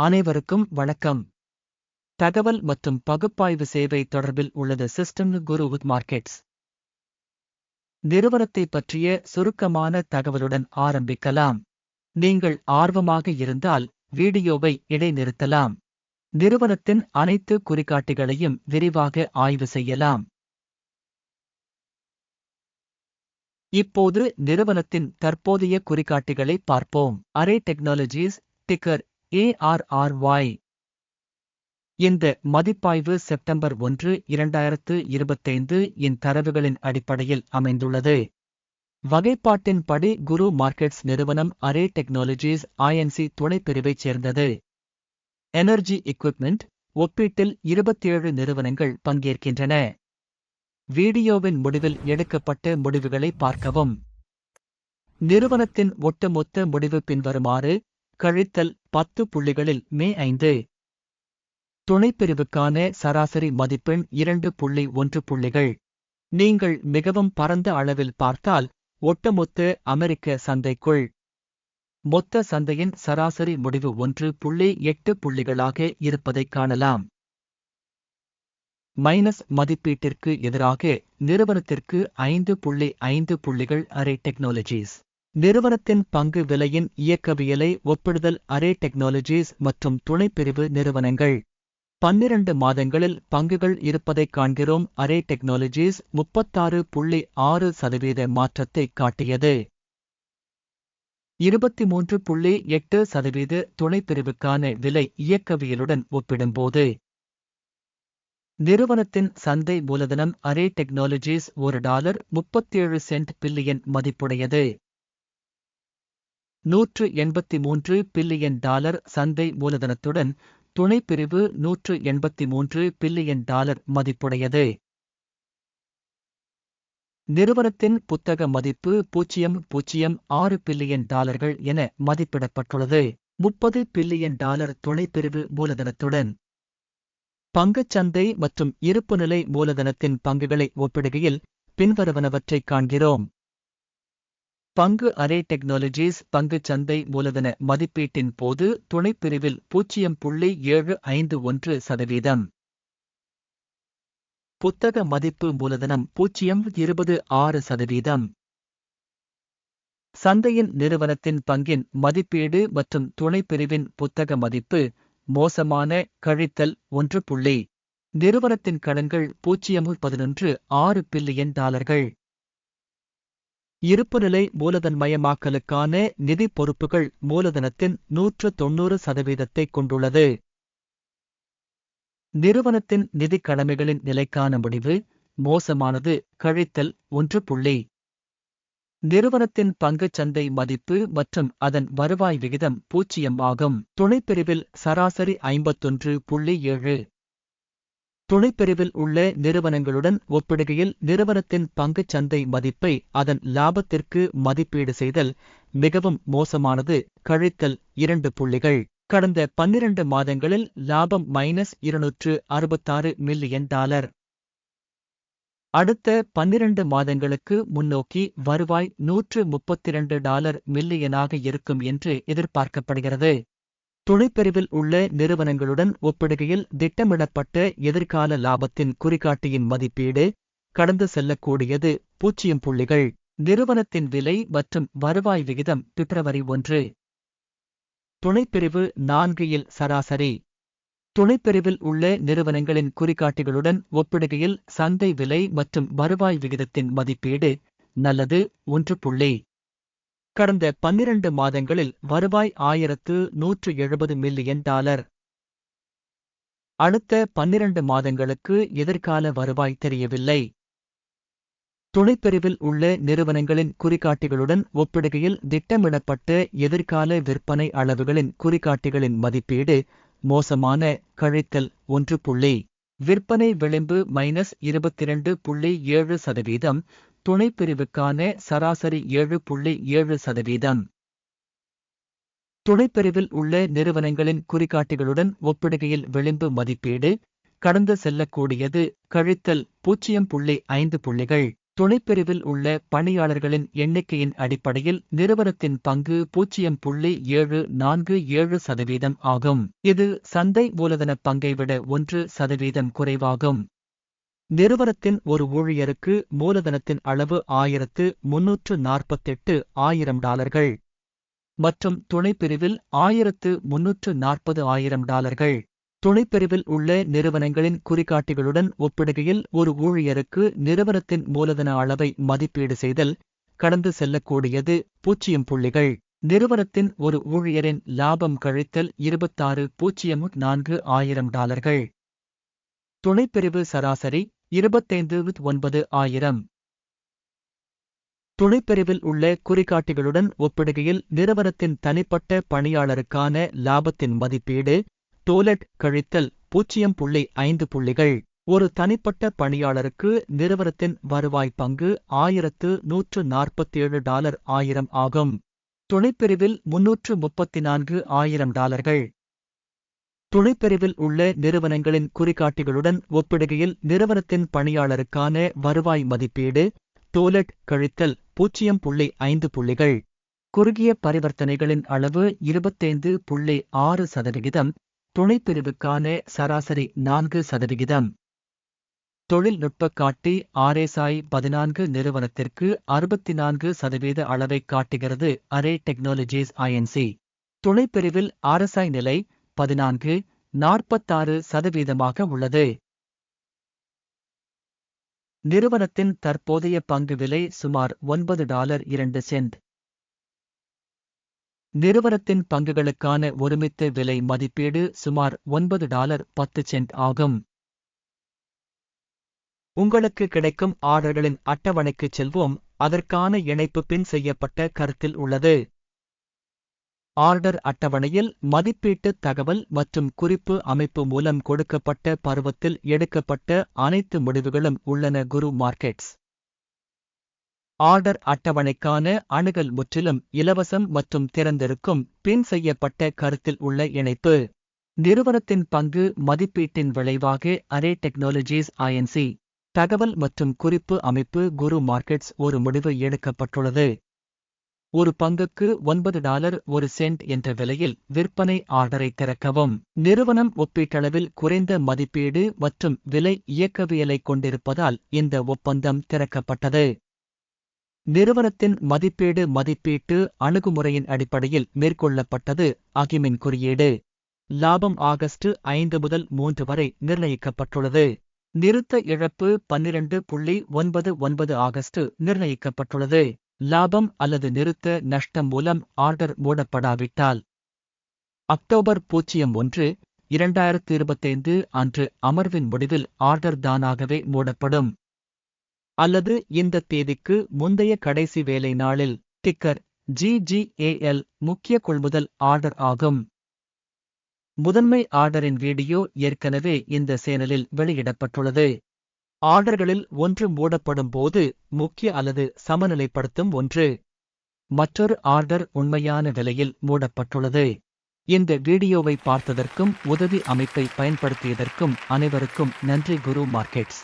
அனைவருக்கும் வணக்கம். தகவல் மற்றும் பகுப்பாய்வு சேவை தொடர்பில் உள்ளது சிஸ்டம் குரு மார்க்கெட்ஸ். நிறுவனத்தை பற்றிய சுருக்கமான தகவலுடன் ஆரம்பிக்கலாம். நீங்கள் ஆர்வமாக இருந்தால் வீடியோவை இடைநிறுத்தலாம். நிறுவனத்தின் அனைத்து குறிகாட்டிகளையும் விரிவாக ஆய்வு செய்யலாம். இப்போது நிறுவனத்தின் தற்போதைய குறிகாட்டிகளை பார்ப்போம். அரே டெக்னாலஜிஸ் டிக்கர் ஏஆர்ஆர்ஒய் இந்த மதிப்பாய்வு செப்டம்பர் ஒன்று இரண்டாயிரத்து இருபத்தைந்து இன் தரவுகளின் அடிப்படையில் அமைந்துள்ளது. வகைப்பாட்டின்படி குரு மார்க்கெட்ஸ் நிறுவனம் அரே டெக்னாலஜிஸ் ஐஎன்சி துணைப்பிரிவைச் சேர்ந்தது. எனர்ஜி எக்யூப்மெண்ட் ஒப்பீட்டில் இருபத்தேழு நிறுவனங்கள் பங்கேற்கின்றன. வீடியோவின் முடிவில் எடுக்கப்பட்ட முடிவுகளை பார்க்கவும். நிறுவனத்தின் ஒட்டுமொத்த முடிவு பின்வருமாறு கழித்தல் பத்து புள்ளிகளில் மே ஐந்து. துணைப்பிரிவுக்கான சராசரி மதிப்பெண் இரண்டு புள்ளி ஒன்று புள்ளிகள். நீங்கள் மிகவும் பரந்த அளவில் பார்த்தால் ஒட்டுமொத்த அமெரிக்க சந்தைக்குள். மொத்த சந்தையின் சராசரி முடிவு ஒன்று புள்ளி எட்டு புள்ளிகளாக இருப்பதைக் காணலாம். மைனஸ் மதிப்பீட்டிற்கு எதிராக நிறுவனத்திற்கு ஐந்து புள்ளி ஐந்து புள்ளிகள் அரே டெக்னாலஜிஸ். நிறுவனத்தின் பங்கு விலையின் இயக்கவியலை ஒப்பிடுதல் அரே டெக்னாலஜிஸ் மற்றும் துணைப்பிரிவு நிறுவனங்கள். பன்னிரண்டு மாதங்களில் பங்குகள் இருப்பதைக் காண்கிறோம். அரே டெக்னாலஜிஸ் முப்பத்தாறு புள்ளி ஆறு சதவீத மாற்றத்தை காட்டியது. இருபத்தி மூன்று புள்ளி எட்டு சதவீத துணைப்பிரிவுக்கான விலை இயக்கவியலுடன் ஒப்பிடும்போது. நிறுவனத்தின் சந்தை மூலதனம் அரே டெக்னாலஜிஸ் ஒரு டாலர் முப்பத்தேழு சென்ட் பில்லியன் மதிப்புடையது. நூற்று எண்பத்தி மூன்று பில்லியன் டாலர் சந்தை மூலதனத்துடன் துணைப்பிரிவு நூற்று எண்பத்தி மூன்று பில்லியன் டாலர் மதிப்புடையது. நிறுவனத்தின் புத்தக மதிப்பு பூஜ்ஜியம் பூஜ்ஜியம் ஆறு பில்லியன் டாலர்கள் என மதிப்பிடப்பட்டுள்ளது. முப்பது பில்லியன் டாலர் துணைப்பிரிவு மூலதனத்துடன். பங்குச்சந்தை மற்றும் இருப்புநிலை மூலதனத்தின் பங்குகளை ஒப்பிடுகையில் பின்வருவனவற்றைக் காண்கிறோம். பங்கு அரே டெக்னாலஜிஸ் பங்கு சந்தை மூலதன மதிப்பீட்டின் போது துணைப்பிரிவில் பூஜ்ஜியம் புள்ளி ஏழு ஐந்து ஒன்று சதவீதம். புத்தக மதிப்பு மூலதனம் பூஜ்ஜியம் இருபது ஆறு சதவீதம். சந்தையின் நிறுவனத்தின் பங்கின் மதிப்பீடு மற்றும் துணைப்பிரிவின் புத்தக மதிப்பு மோசமான கழித்தல் ஒன்று புள்ளி. நிறுவனத்தின் கடன்கள் பூஜ்ஜியம் பதினொன்று ஆறு பில்லியன் டாலர்கள். இருப்புநிலை மூலதன்மயமாக்கலுக்கான நிதி பொறுப்புகள் மூலதனத்தின் நூற்று தொன்னூறு சதவீதத்தை கொண்டுள்ளது. நிறுவனத்தின் நிதி கடமைகளின் நிலைக்கான முடிவு மோசமானது கழித்தல் ஒன்று புள்ளி. நிறுவனத்தின் பங்குச் சந்தை மதிப்பு மற்றும் அதன் வருவாய் விகிதம் பூஜ்ஜியம் ஆகும். துணைப்பிரிவில் சராசரி ஐம்பத்தொன்று புள்ளி ஏழு. துணைப்பிரிவில் உள்ள நிறுவனங்களுடன் ஒப்பிடுகையில் நிறுவனத்தின் பங்குச் சந்தை மதிப்பை அதன் லாபத்திற்கு மதிப்பீடு செய்தல் மிகவும் மோசமானது. கழித்தல் இரண்டு புள்ளிகள். கடந்த பன்னிரண்டு மாதங்களில் லாபம் மைனஸ் இருநூற்று அறுபத்தாறு மில்லியன் டாலர். அடுத்த பன்னிரண்டு மாதங்களுக்கு முன்னோக்கி வருவாய் நூற்று முப்பத்திரண்டு டாலர் மில்லியனாக இருக்கும் என்று எதிர்பார்க்கப்படுகிறது. துணைப்பிரிவில் உள்ள நிறுவனங்களுடன் ஒப்பிடுகையில் திட்டமிடப்பட்ட எதிர்கால லாபத்தின் குறிகாட்டியின் மதிப்பீடு கடந்து செல்லக்கூடியது பூஜ்ஜியம் புள்ளிகள் நிறுவனத்தின் விலை மற்றும் வருவாய் விகிதம் பிப்ரவரி ஒன்று. துணைப்பிரிவு நான்கில் சராசரி. துணைப்பிரிவில் உள்ள நிறுவனங்களின் குறிகாட்டிகளுடன் ஒப்பிடுகையில் சந்தை விலை மற்றும் வருவாய் விகிதத்தின் மதிப்பீடு நல்லது ஒன்று புள்ளி. கடந்த பன்னிரண்டு மாதங்களில் வருவாய் ஆயிரத்து நூற்று எழுபது மில்லியன் டாலர். அடுத்த பன்னிரண்டு மாதங்களுக்கு எதிர்கால வருவாய் தெரியவில்லை. துணைப்பிரிவில் உள்ள நிறுவனங்களின் குறிகாட்டிகளுடன் ஒப்பிடுகையில் திட்டமிடப்பட்ட எதிர்கால விற்பனை அளவுகளின் குறிகாட்டிகளின் மதிப்பீடு மோசமான கழித்தல் ஒன்று புள்ளி. விற்பனை விளிம்பு மைனஸ் இருபத்தி இரண்டு புள்ளி ஏழு சதவீதம் துணைப்பிரிவுக்கான சராசரி ஏழு புள்ளி ஏழு சதவீதம். துணைப்பிரிவில் உள்ள நிறுவனங்களின் குறிகாட்டிகளுடன் ஒப்பிடுகையில் விளிம்பு மதிப்பீடு கடந்து செல்லக்கூடியது கழித்தல் பூஜ்ஜியம் புள்ளி ஐந்து புள்ளிகள். துணைப்பிரிவில் உள்ள பணியாளர்களின் எண்ணிக்கையின் அடிப்படையில் நிறுவனத்தின் பங்கு பூஜ்ஜியம் புள்ளி ஏழு நான்கு ஏழு சதவீதம் ஆகும். இது சந்தை மூலதன பங்கை விட ஒன்று சதவீதம் குறைவாகும். நிறுவனத்தின் ஒரு ஊழியருக்கு மூலதனத்தின் அளவு ஆயிரத்து முன்னூற்று நாற்பத்தெட்டு ஆயிரம் டாலர்கள் மற்றும் துணைப்பிரிவில் ஆயிரத்து முன்னூற்று நாற்பது ஆயிரம் டாலர்கள். துணைப்பிரிவில் உள்ள நிறுவனங்களின் குறிகாட்டிகளுடன் ஒப்பிடுகையில் ஒரு ஊழியருக்கு நிறுவனத்தின் மூலதன அளவை மதிப்பீடு செய்தல் கடந்து செல்லக்கூடியது பூஜ்ஜியம் புள்ளிகள். நிறுவனத்தின் ஒரு ஊழியரின் லாபம் கழித்தல் இருபத்தாறு பூஜ்ஜியம் நான்கு ஆயிரம் டாலர்கள். துணைப்பிரிவு சராசரி இருபத்தைந்து ஒன்பது ஆயிரம். துணைப்பிரிவில் உள்ள குறிகாட்டிகளுடன் ஒப்பிடுகையில் நிறுவனத்தின் தனிப்பட்ட பணியாளருக்கான லாபத்தின் மதிப்பீடு டோலட் கழித்தல் பூஜ்ஜியம் புள்ளி ஐந்து புள்ளிகள். ஒரு தனிப்பட்ட பணியாளருக்கு நிறுவனத்தின் வருவாய் பங்கு ஆயிரத்து நூற்று நாற்பத்தேழு டாலர் ஆயிரம் ஆகும். துணைப்பிரிவில் முன்னூற்று முப்பத்தி நான்கு ஆயிரம் டாலர்கள். துணைப்பிரிவில் உள்ள நிறுவனங்களின் குறிகாட்டிகளுடன் ஒப்பிடுகையில் நிறுவனத்தின் பணியாளருக்கான வருவாய் மதிப்பீடு டோலட் கழித்தல் பூஜ்ஜியம் புள்ளி ஐந்து புள்ளிகள். குறுகிய பரிவர்த்தனைகளின் அளவு இருபத்தைந்து புள்ளி ஆறு சதவிகிதம் துணைப்பிரிவுக்கான சராசரி நான்கு சதவிகிதம். தொழில்நுட்ப காட்டி ஆர்எஸ்ஐ பதினான்கு நிறுவனத்திற்கு அறுபத்தி நான்கு சதவீத அளவை காட்டுகிறது Array Technologies I N C துணைப்பிரிவில் ஆர்எஸ்ஐ நிலை பதினான்கு நாற்பத்தாறு சதவீதமாக உள்ளது. நிறுவனத்தின் தற்போதைய பங்கு விலை சுமார் ஒன்பது டாலர் இரண்டு சென்ட். நிறுவனத்தின் பங்குகளுக்கான ஒருமித்த விலை மதிப்பீடு சுமார் ஒன்பது டாலர் பத்து சென்ட் ஆகும். உங்களுக்கு கிடைக்கும் ஆர்டர்களின் அட்டவணைக்கு செல்வோம். அதற்கான இணைப்பு பின் செய்யப்பட்ட கருத்தில் உள்ளது. ஆர்டர் அட்டவணையில் மதிப்பீட்டு தகவல் மற்றும் குறிப்பு அமைப்பு மூலம் கொடுக்கப்பட்ட பருவத்தில் எடுக்கப்பட்ட அனைத்து முடிவுகளும் உள்ளன குரு மார்க்கெட்ஸ். ஆர்டர் அட்டவணைக்கான அணுகல் முற்றிலும் இலவசம் மற்றும் திறந்திருக்கும் பின் செய்யப்பட்ட கருத்தில் உள்ள இணைப்பு. நிறுவனத்தின் பங்கு மதிப்பீட்டின் விளைவாக அரே டெக்னாலஜிஸ் ஐஎன்சி தகவல் மற்றும் குறிப்பு அமைப்பு குரு மார்க்கெட்ஸ் ஒரு முடிவு எடுக்கப்பட்டுள்ளது. ஒரு பங்குக்கு ஒன்பது டாலர் ஒரு சென்ட் என்ற விலையில் விற்பனை ஆர்டரை திறக்கவும். நிறுவனம் ஒப்பீட்டளவில் குறைந்த மதிப்பீடு மற்றும் விலை இயக்கவியலை கொண்டிருப்பதால் இந்த ஒப்பந்தம் திறக்கப்பட்டது. நிறுவனத்தின் மதிப்பீடு மதிப்பீட்டு அணுகுமுறையின் அடிப்படையில் மேற்கொள்ளப்பட்டது அகிமின் குறியீடு. லாபம் ஆகஸ்ட் ஐந்து முதல் மூன்று வரை நிர்ணயிக்கப்பட்டுள்ளது. நிறுத்த இழப்பு பன்னிரண்டு புள்ளி ஒன்பது ஒன்பது ஆகஸ்ட் நிர்ணயிக்கப்பட்டுள்ளது. லாபம் அல்லது நிறுத்த நஷ்டம் மூலம் ஆர்டர் மூடப்படாவிட்டால். அக்டோபர் பூஜ்ஜியம் ஒன்று இரண்டாயிரத்து இருபத்தைந்து அன்று அமர்வின் முடிவில் ஆர்டர் தானாகவே மூடப்படும். அல்லது இந்த தேதிக்கு முந்தைய கடைசி வேலை நாளில் டிக்கர் ஜிஜிஏஎல் முக்கிய கொள்முதல் ஆர்டர் ஆகும். முதன்மை ஆர்டரின் வீடியோ ஏற்கனவே இந்த சேனலில் வெளியிடப்பட்டுள்ளது. ஆர்டர்களில் ஒன்று மூடப்படும் போது முக்கிய அல்லது சமநிலைப்படுத்தும் ஒன்று. மற்றொரு ஆர்டர் உண்மையான விலையில் மூடப்பட்டுள்ளது. இந்த வீடியோவை பார்த்ததற்கும் உதவி அமைப்பை பயன்படுத்தியதற்கும் அனைவருக்கும் நன்றி குரு மார்க்கெட்ஸ்.